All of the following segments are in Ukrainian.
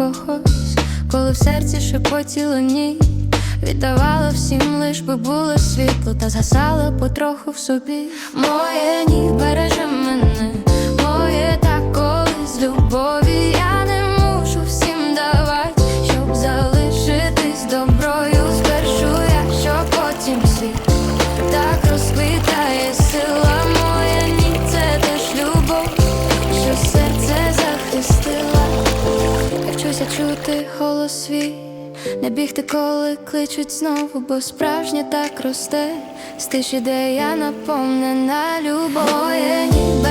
когось, коли в серці шепотіло ні. Віддавала всім, лиш би було світло, та згасала потроху в собі. Моє ні береже мене, моє так коли з любові я не мушу всім давати, щоб залишитись доброю. Спершу я, що потім світ так розквітає сила моя, ні, це теж любов, що серце захистила. Я чути голос свій, не бігти, коли кличуть знову, бо справжнє так росте, з тиші, де я наповнена любов. Моє ні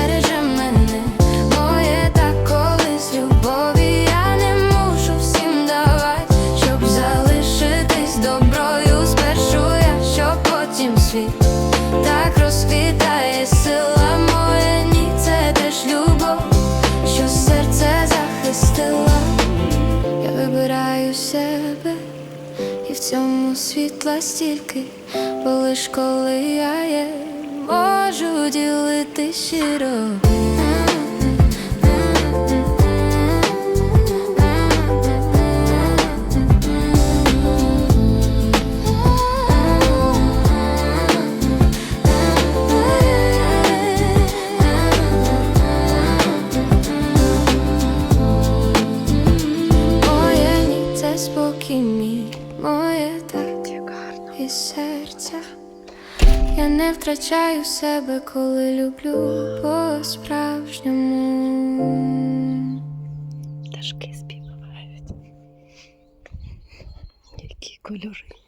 цьому світла стільки, бо лиш коли я є, можу ділити щиро. Спокій мій, моє так і серця. Я не втрачаю себе, коли люблю по-справжньому. Пташки співають. Які кольори.